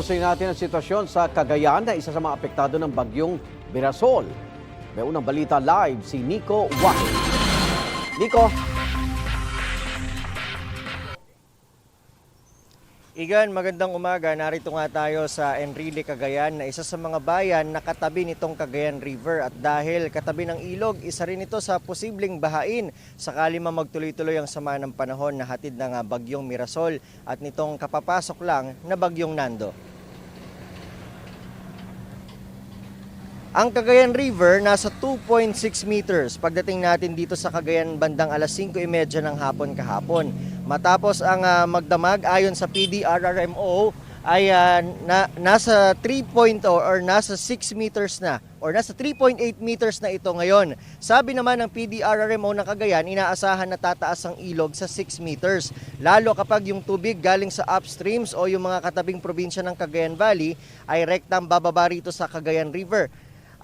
Kamustahin natin ang sitwasyon sa Cagayan na isa sa mga apektado ng bagyong Mirasol. May unang balita live si Nico Wahid. Nico, Igan, magandang umaga. Narito nga tayo sa Enrile, Cagayan na isa sa mga bayan na katabi nitong Cagayan River at dahil katabi ng ilog, isa rin ito sa posibleng bahain sakali man magtuloy-tuloy ang sama ng panahon na hatid ng bagyong Mirasol at nitong kapapasok lang na bagyong Nando. Ang Cagayan River nasa 2.6 meters pagdating natin dito sa Cagayan bandang alas 5.30 ng hapon kahapon. Matapos ang ah, magdamag ayon sa PDRRMO ay ah, na, nasa 3.0 or nasa 6 meters na or nasa 3.8 meters na ito ngayon. Sabi naman ng PDRRMO ng Cagayan, inaasahan na tataas ang ilog sa 6 meters. Lalo kapag yung tubig galing sa upstreams o yung mga katabing probinsya ng Cagayan Valley ay rektang bababa rito sa Cagayan River.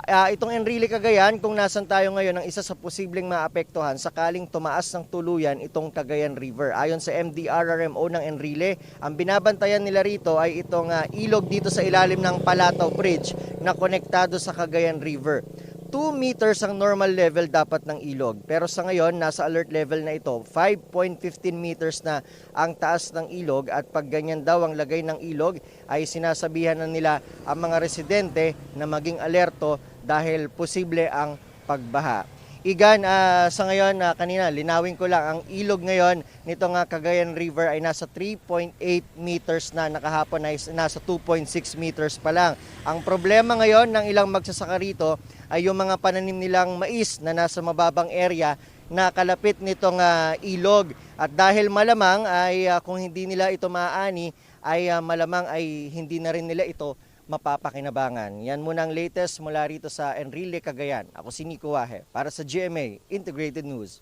Ah, itong Enrile Cagayan, kung nasan tayo ngayon, ang isa sa posibleng maapektuhan sakaling tumaas ng tuluyan itong Cagayan River. Ayon sa MDRRMO ng Enrile, ang binabantayan nila rito ay itong ah, ilog dito sa ilalim ng Palataw Bridge na konektado sa Cagayan River. 2 meters ang normal level dapat ng ilog. Pero sa ngayon, nasa alert level na ito. 5.15 meters na ang taas ng ilog at pag ganyan daw ang lagay ng ilog ay sinasabihan na nila ang mga residente na maging alerto dahil posible ang pagbaha. Igan, ah, sa ngayon, ah, kanina, linawin ko lang, ang ilog ngayon nito nga Cagayan River ay nasa 3.8 meters na, nakahapon ay nasa 2.6 meters pa lang. Ang problema ngayon ng ilang magsasaka rito ay yung mga pananim nilang mais na nasa mababang area na kalapit nitong ah, ilog. At dahil malamang ay ah, kung hindi nila ito maaani, ay ah, malamang ay hindi na rin nila ito mapapakinabangan. Yan muna ang latest mula rito sa Enrile, Cagayan. Ako si Nico Wahe para sa GMA Integrated News.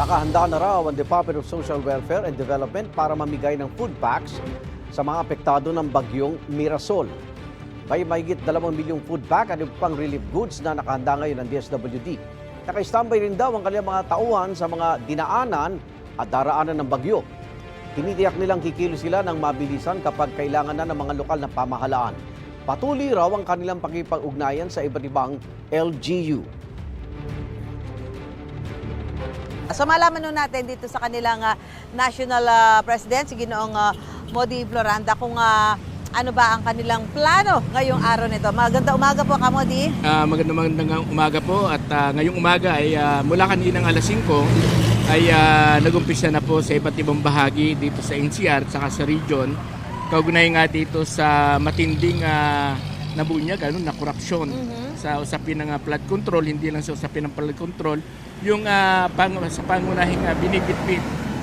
nakahanda na raw ang Department of Social Welfare and Development para mamigay ng food packs sa mga apektado ng bagyong Mirasol. May mahigit 2 milyong food pack at pang relief goods na nakahanda ngayon ng DSWD. Naka-standby rin daw ang kanilang mga tauhan sa mga dinaanan at daraanan ng bagyo. Tinitiyak nilang kikilo sila ng mabilisan kapag kailangan na ng mga lokal na pamahalaan. Patuloy raw ang kanilang pakipag-ugnayan sa iba't ibang LGU. So malaman nun natin dito sa kanilang ah, National ah, President, si Ginoong ah, Modi Floranda, kung ah, ano ba ang kanilang plano ngayong araw nito. Maganda umaga po, Kamodi. Ah, magandang magandang umaga po at ah, ngayong umaga ay ah, mula kaninang alas 5 ay ah, nagumpisa na po sa iba't ibang bahagi dito sa NCR at sa region. Kaugnay nga dito sa matinding uh, nabunyag, ano, na korupsyon sa usapin ng ah, flood control, hindi lang sa usapin ng flood control, yung ah, pang, sa pangunahing uh, binibitbit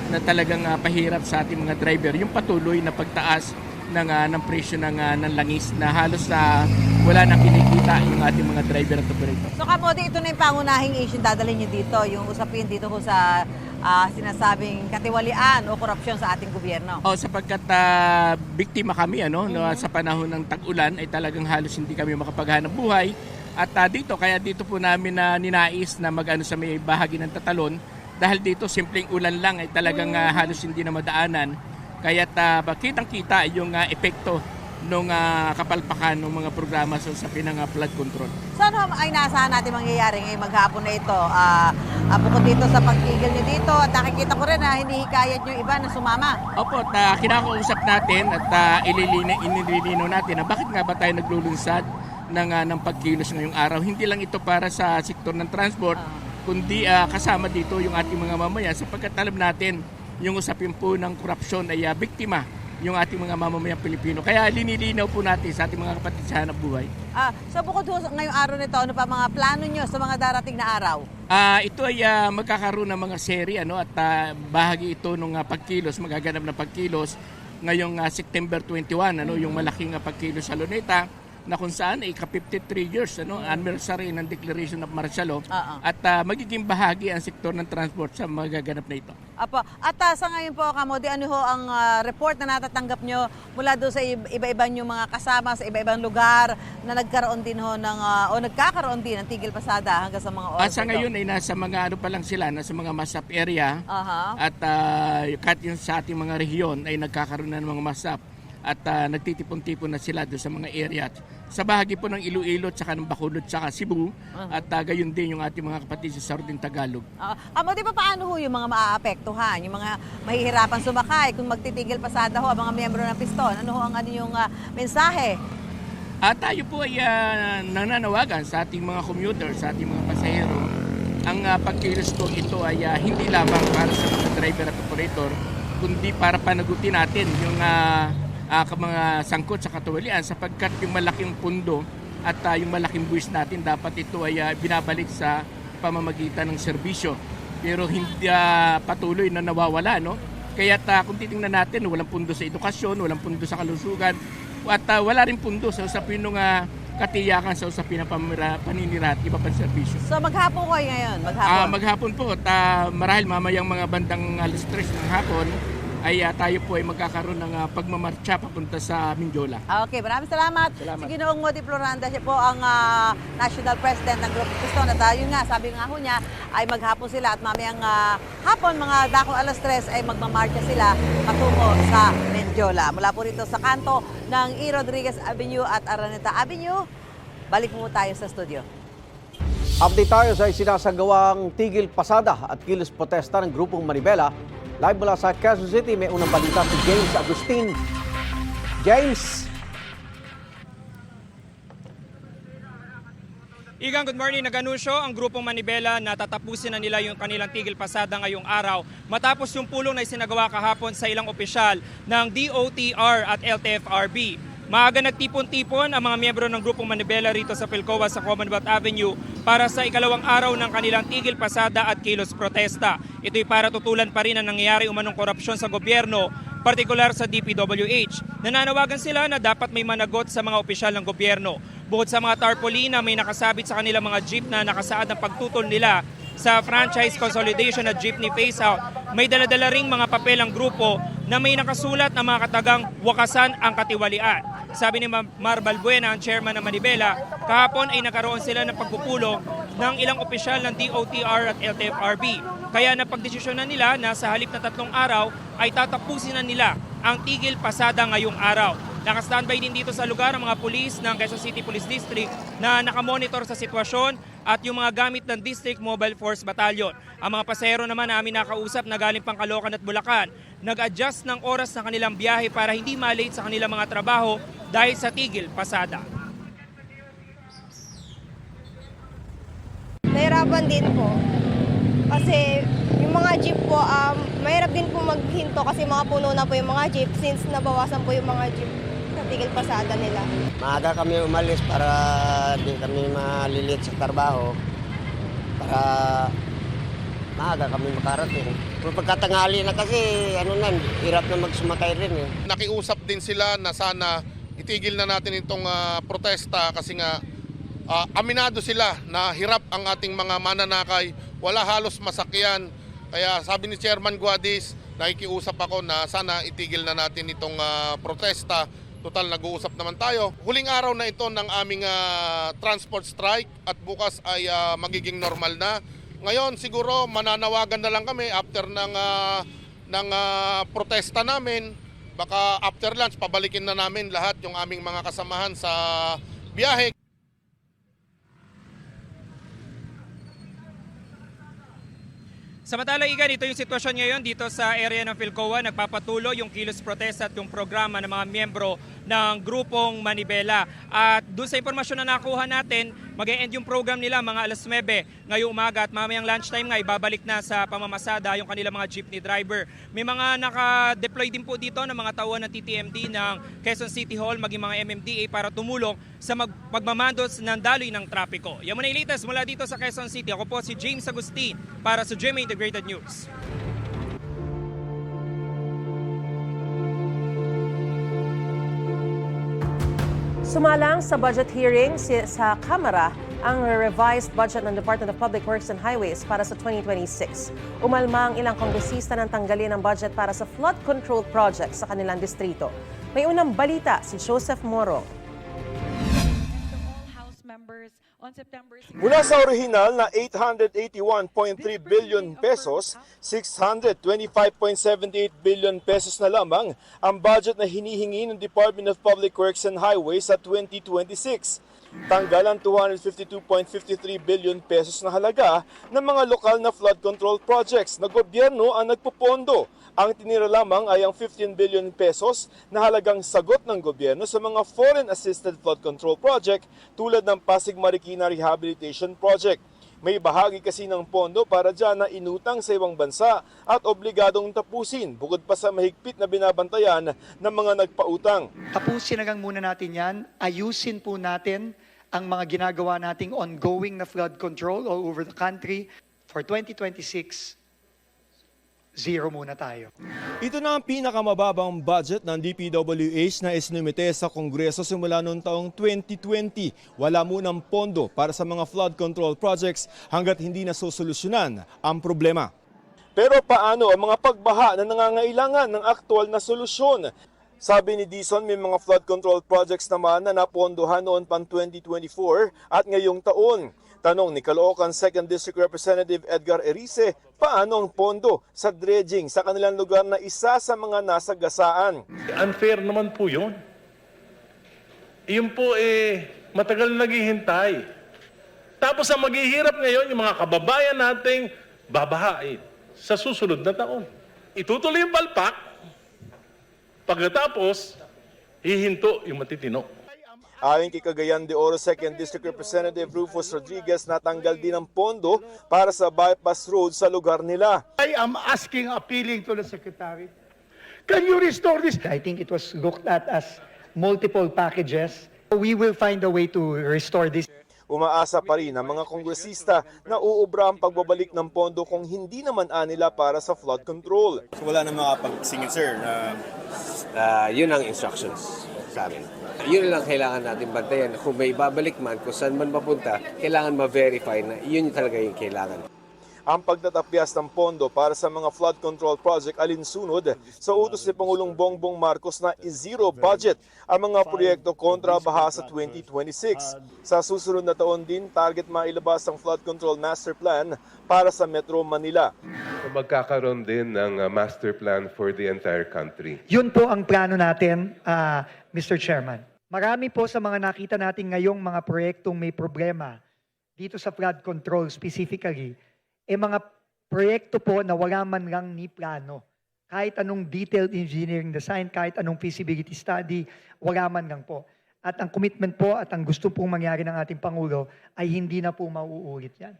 na talagang ah, pahirap sa ating mga driver, yung patuloy na pagtaas ng, ah, ng presyo ng, ah, ng langis na halos sa wala nang kinikita yung ating mga driver at operator. So Kamodi, ito na yung pangunahing issue dadalhin nyo dito, yung usapin dito ko sa ah, sinasabing katiwalian o korupsyon sa ating gobyerno. Oh, sapagkat ah, biktima kami ano no, sa panahon ng tag-ulan ay talagang halos hindi kami makapaghanap buhay. At ah, dito kaya dito po namin na ninais na magano sa may bahagi ng Tatalon dahil dito simpleng ulan lang ay talagang ah, halos hindi na madaanan. Kaya uh, kitang-kita yung ah, epekto ng kapalpakan ng mga programa sa usapin ng ah, flood control. So ano ay naasahan natin mangyayari ngayong maghapon na ito? Ah, ah, bukod dito sa pagtigil nyo dito, at nakikita ko rin na hinihikayat nyo iba na sumama. Opo, at uh, kinakausap natin at uh, ililina, inililino natin na bakit nga ba tayo naglulunsad ng, uh, ng pagkilos ngayong araw. Hindi lang ito para sa sektor ng transport, kundi uh, kasama dito yung ating mga mamaya sapagkat alam natin yung usapin po ng korupsyon ay uh, biktima yung ating mga mamamayang Pilipino. Kaya linilinaw po natin sa ating mga kapatid sa hanap buhay. Ah, so bukod ho ngayong araw nito, ano pa mga plano nyo sa mga darating na araw? Ah, ito ay ah, magkakaroon ng mga seri ano at ah, bahagi ito ng pagkilos, magaganap na pagkilos ngayong ah, September 21 ano yung malaking ah, pagkilos sa Luneta na kung saan ay ka-53 years ano anniversary ng Declaration of Martial Law Oo. at ah, magiging bahagi ang sektor ng transport sa magaganap na ito. Apo. At ah, sa ngayon po, Kamodi, ano ho ang ah, report na natatanggap nyo mula doon sa ib- iba-ibang yung mga kasama sa iba-ibang lugar na nagkaroon din ho ng, ah, o nagkakaroon din ng tigil pasada hanggang sa mga oras At sa ngayon ay nasa mga ano pa lang sila, nasa mga masap area Aha. at uh, kat yun sa ating mga rehiyon ay nagkakaroon na ng mga masap. At ah, nagtitipon-tipon na sila doon sa mga area. Sa bahagi po ng Iloilo, tsaka ng Bacolod, tsaka Cebu, at uh, gayon din yung ating mga kapatid sa Sardin Tagalog. Uh, amo, di ba paano ho yung mga maaapektuhan? Yung mga mahihirapan sumakay kung magtitigil pasada ho ang mga miyembro ng piston? Ano ho ang ano yung ah, mensahe? At tayo po ay ah, nananawagan sa ating mga commuter, sa ating mga pasahero. Ang uh, pagkilos ko ito ay ah, hindi lamang para sa mga driver at operator, kundi para panagutin natin yung ah, ka- mga sangkot sa katuwalian sapagkat yung malaking pundo at ah, yung malaking buwis natin dapat ito ay ah, binabalik sa pamamagitan ng serbisyo. Pero hindi ah, patuloy na nawawala, no? Kaya kung titingnan natin, walang pundo sa edukasyon, walang pundo sa kalusugan, at ah, wala rin pundo sa usapin ng ah, katiyakan sa usapin ng pamira, paninira at iba pang serbisyo. So maghapon ko ngayon, maghapon. Ah, maghapon po, at ah, marahil mamayang mga bandang alas 3 ng hapon, ay ah, tayo po ay magkakaroon ng ah, pagmamarcha papunta sa Mindiola. Ah, Okay, maraming salamat. Salamat. Si Ginoong Modi Floranda, siya po ang ah, National President ng Grupo Piston. At yun nga, sabi nga ho niya, ay maghapon sila at mamayang ah, hapon, mga dakong alas 3, ay magmamarcha sila patungo sa Mendiola. Mula po rito sa kanto ng E. Rodriguez Avenue at Araneta Avenue. Balik mo tayo sa studio. Update tayo sa isinasagawang tigil pasada at kilos protesta ng grupong Manibela. Live mula sa Quezon City, may unang balita si James Agustin. James! Igang, good morning. Nag-anunsyo ang grupong Manibela na tatapusin na nila yung kanilang tigil pasada ngayong araw matapos yung pulong na isinagawa kahapon sa ilang opisyal ng DOTR at LTFRB. Maaga nagtipon-tipon ang mga miyembro ng grupong Manibela rito sa Pilcoa sa Commonwealth Avenue para sa ikalawang araw ng kanilang tigil pasada at kilos protesta. Ito'y para tutulan pa rin ang nangyayari umanong korupsyon sa gobyerno, partikular sa DPWH. Nananawagan sila na dapat may managot sa mga opisyal ng gobyerno. Bukod sa mga tarpaulin na may nakasabit sa kanilang mga jeep na nakasaad ng pagtutol nila sa franchise consolidation at jeepney phase-out, may daladala ring mga papel ang grupo na may nakasulat na mga katagang wakasan ang katiwalian. Sabi ni Ma- Mar Balbuena, ang chairman ng Manibela, kahapon ay nagkaroon sila ng pagpupulong ng ilang opisyal ng DOTR at LTFRB. Kaya napagdesisyonan nila na sa halip na tatlong araw ay tatapusin na nila ang tigil pasada ngayong araw. Naka-standby din dito sa lugar ang mga pulis ng Quezon City Police District na nakamonitor sa sitwasyon at yung mga gamit ng District Mobile Force Battalion. Ang mga pasahero naman namin nakausap na galing pang Caloocan at Bulacan, nag-adjust ng oras ng kanilang biyahe para hindi malate sa kanilang mga trabaho dahil sa tigil pasada. Nahirapan din po. Kasi yung mga jeep po, um, mahirap din po maghinto kasi mga puno na po yung mga jeep since nabawasan po yung mga jeep tigil pasada nila. Maaga kami umalis para di kami malilit sa trabaho. Para maaga kami makarating. Kung pagkatangali na kasi, ano na, hirap na magsumakay rin eh. nakiusap din sila na sana itigil na natin itong ah, protesta kasi nga ah, aminado sila na hirap ang ating mga mananakay, wala halos masakyan. Kaya sabi ni Chairman Guadis, nakikiusap ako na sana itigil na natin itong ah, protesta. Total, nag-uusap naman tayo. Huling araw na ito ng aming ah, transport strike at bukas ay ah, magiging normal na. Ngayon siguro mananawagan na lang kami after ng ah, ng ah, protesta namin. Baka after lunch pabalikin na namin lahat yung aming mga kasamahan sa biyahe. Samantala, Igan, ito yung sitwasyon ngayon dito sa area ng Philcoa. Nagpapatuloy yung kilos protest at yung programa ng mga miyembro ng grupong Manibela. At doon sa impormasyon na nakuha natin, mag end yung program nila mga alas 9 ngayong umaga at mamayang lunchtime nga ibabalik na sa pamamasada yung kanilang mga jeepney driver. May mga naka-deploy din po dito ng mga tauhan ng TTMD ng Quezon City Hall maging mga MMDA para tumulong sa mag- pagmamandos ng daloy ng trapiko. Yan muna yung latest mula dito sa Quezon City. Ako po si James Agustin para sa GMA Integrated News. Sumalang sa budget hearing sa Kamara ang revised budget ng Department of Public Works and Highways para sa 2026. Umalma ang ilang kongresista ng tanggalin ang budget para sa flood control project sa kanilang distrito. May unang balita si Joseph Moro. Mula sa orihinal na 881.3 billion pesos, 625.78 billion pesos na lamang ang budget na hinihingi ng Department of Public Works and Highways sa 2026. Tanggal ang 252.53 billion pesos na halaga ng mga lokal na flood control projects na gobyerno ang nagpupondo. Ang tinira lamang ay ang 15 billion pesos na halagang sagot ng gobyerno sa mga foreign assisted flood control project tulad ng Pasig Marikina Rehabilitation Project. May bahagi kasi ng pondo para dyan na inutang sa ibang bansa at obligadong tapusin bukod pa sa mahigpit na binabantayan ng mga nagpautang. Tapusin na lang muna natin yan. Ayusin po natin ang mga ginagawa nating ongoing na flood control all over the country. For 2026, zero muna tayo. Ito na ang pinakamababang budget ng DPWH na isinumite sa Kongreso simula noong taong 2020. Wala munang pondo para sa mga flood control projects hanggat hindi na sosolusyonan ang problema. Pero paano ang mga pagbaha na nangangailangan ng aktual na solusyon? Sabi ni Dison, may mga flood control projects naman na napondohan noon pang 2024 at ngayong taon. Tanong ni Caloocan 2nd District Representative Edgar Erice, paano ang pondo sa dredging sa kanilang lugar na isa sa mga nasa gasaan? Unfair naman po yun. Yun po eh, matagal naghihintay. Tapos ang maghihirap ngayon, yung mga kababayan nating babahain sa susunod na taon. Itutuloy yung palpak, pagkatapos, hihinto yung matitino. Ayon kay Cagayan de Oro 2nd District Representative Rufus Rodriguez, natanggal din ang pondo para sa bypass road sa lugar nila. I am asking, appealing to the Secretary, can you restore this? I think it was looked at as multiple packages. We will find a way to restore this. Umaasa pa rin ang mga kongresista na uubra ang pagbabalik ng pondo kung hindi naman anila para sa flood control. wala na makapagsingit sir na Ah, yun ang instructions sa amin. Yun lang kailangan natin bantayan. Kung may babalik man, kung saan man mapunta, kailangan ma-verify na yun talaga yung kailangan. Ang pagtatapyas ng pondo para sa mga flood control project alinsunod sa utos ni Pangulong Bongbong Marcos na i-zero budget ang mga proyekto kontra baha sa 2026. Sa susunod na taon din, target mailabas ang flood control master plan para sa Metro Manila. Magkakaroon din ng uh, master plan for the entire country. Yun po ang plano natin, ah, Mr. Chairman. Marami po sa mga nakita natin ngayong mga proyektong may problema dito sa flood control specifically, eh mga proyekto po na wala man lang ni plano. Kahit anong detailed engineering design, kahit anong feasibility study, wala man lang po. At ang commitment po at ang gusto pong mangyari ng ating Pangulo ay hindi na po mauulit yan.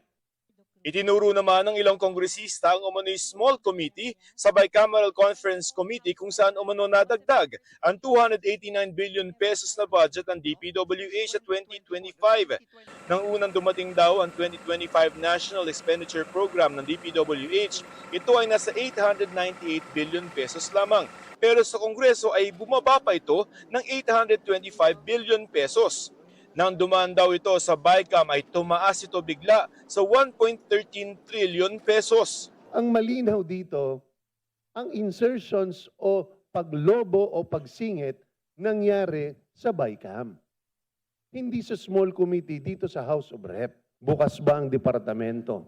Itinuro naman ng ilang kongresista ang umano'y small committee sa Bicameral Conference Committee kung saan umano nadagdag ang 289 billion pesos na budget ng DPWH sa 2025. Nang unang dumating daw ang 2025 National Expenditure Program ng DPWH, ito ay nasa 898 billion pesos lamang. Pero sa Kongreso ay bumaba pa ito ng 825 billion pesos. Nang dumaan daw ito sa BICAM ay tumaas ito bigla sa 1.13 trillion pesos. Ang malinaw dito, ang insertions o paglobo o pagsingit nangyari sa BICAM. Hindi sa small committee dito sa House of Rep. Bukas ba ang departamento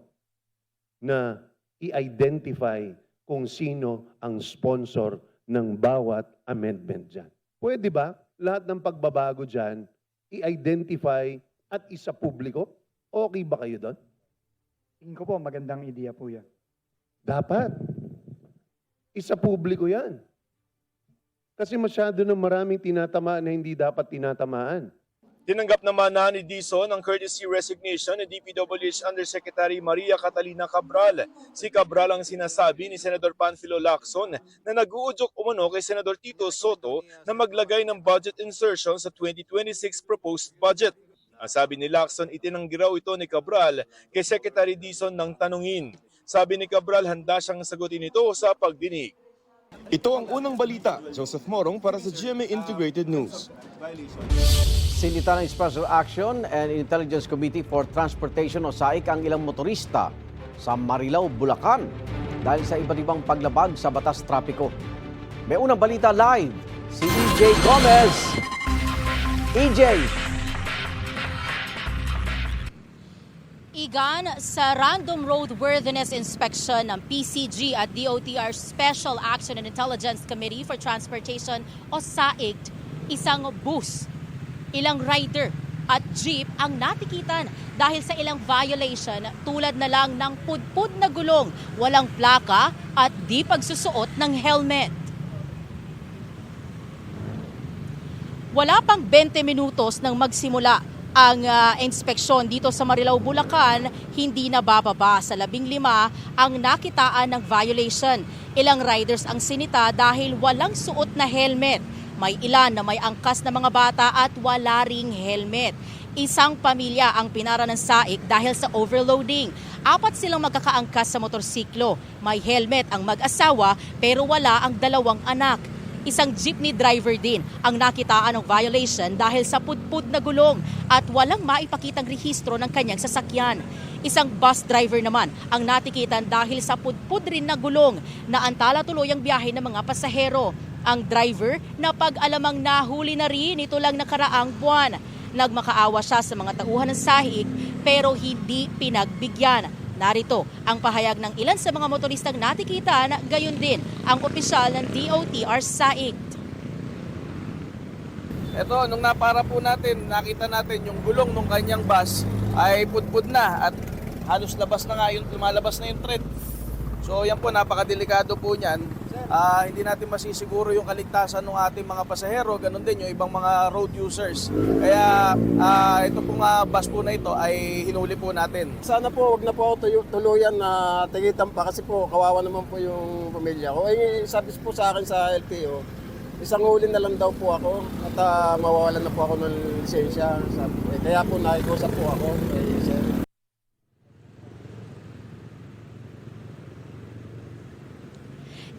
na i-identify kung sino ang sponsor ng bawat amendment dyan? Pwede ba lahat ng pagbabago dyan i-identify at isa publiko? Okay ba kayo doon? Tingin ko po magandang ideya po yan. Dapat. Isa publiko yan. Kasi masyado na maraming tinatamaan na hindi dapat tinatamaan. Tinanggap naman na ni Dison ang courtesy resignation ni DPWH Undersecretary Maria Catalina Cabral. Si Cabral ang sinasabi ni Senador Panfilo Lacson na nag-uudyok umano kay Senador Tito Soto na maglagay ng budget insertion sa 2026 proposed budget. Ang sabi ni Lacson, itinanggi raw ito ni Cabral kay Secretary Dison ng tanungin. Sabi ni Cabral, handa siyang sagutin ito sa pagdinig. Ito ang unang balita. Joseph Morong para sa GMA Integrated News. Sinita ng Special Action and Intelligence Committee for Transportation o SAIC ang ilang motorista sa Marilao, Bulacan dahil sa iba't ibang paglabag sa batas trapiko. May unang balita live, si EJ Gomez. EJ, Igan, sa Random Roadworthiness Inspection ng PCG at DOTR Special Action and Intelligence Committee for Transportation o SAIG, isang bus, ilang rider at jeep ang natikitan dahil sa ilang violation tulad na lang ng pudpud na gulong, walang plaka at di pagsusuot ng helmet. Wala pang 20 minutos nang magsimula ang ah, inspeksyon dito sa Marilao, Bulacan, hindi na bababa sa labing lima ang nakitaan ng violation. Ilang riders ang sinita dahil walang suot na helmet. May ilan na may angkas na mga bata at wala ring helmet. Isang pamilya ang pinara ng saik dahil sa overloading. Apat silang magkakaangkas sa motorsiklo. May helmet ang mag-asawa pero wala ang dalawang anak. Isang jeepney driver din ang nakitaan ng violation dahil sa pudpud na gulong at walang maipakitang rehistro ng kanyang sasakyan. Isang bus driver naman ang natikitan dahil sa pudpud rin na gulong na antala tuloy ang biyahe ng mga pasahero. Ang driver na pag-alamang nahuli na rin ito lang nakaraang buwan. Nagmakaawa siya sa mga tauhan ng sahig pero hindi pinagbigyan. Narito ang pahayag ng ilan sa mga motoristang natikitan, gayon din ang opisyal ng DOTR SAIG. Ito, nung napara po natin, nakita natin yung gulong ng kanyang bus ay pudpud na at halos labas na nga yung lumalabas na yung thread. So yan po, napakadelikado po niyan. Ah, hindi natin masisiguro yung kaligtasan ng ating mga pasahero, ganun din yung ibang mga road users. Kaya ah, ito pong ah, bus po na ito ay hinuli po natin. Sana po, wag na po ako tuyo- tuluyan na tigitan pa kasi po, kawawa naman po yung pamilya ko. Eh, sabi po sa akin sa LTO, isang huli na lang daw po ako at ah, mawawalan na po ako ng lisensya. Sabi, eh, kaya po nakikusap po ako. Eh, sir.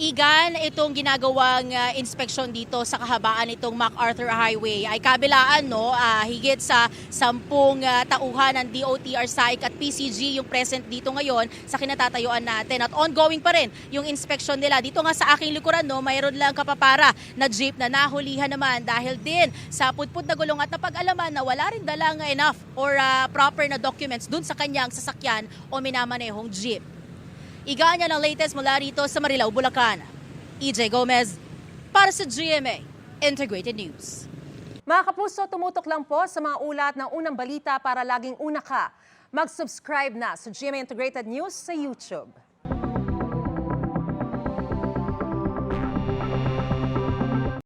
Igan, itong ginagawang ah, inspeksyon dito sa kahabaan itong MacArthur Highway ay kabilaan no, ah, higit sa sampung ah, tauhan ng DOTR SAIC at PCG yung present dito ngayon sa kinatatayuan natin. At ongoing pa rin yung inspeksyon nila. Dito nga sa aking likuran, no, mayroon lang kapapara na jeep na nahulihan naman dahil din sa putput na gulong at napag-alaman na wala rin dalang enough or ah, proper na documents dun sa kanyang sasakyan o minamanehong jeep. Iga niya ng latest mula rito sa Marilao, Bulacan. EJ Gomez para sa GMA Integrated News. Mga kapuso, tumutok lang po sa mga ulat ng unang balita para laging una ka. Mag-subscribe na sa GMA Integrated News sa YouTube.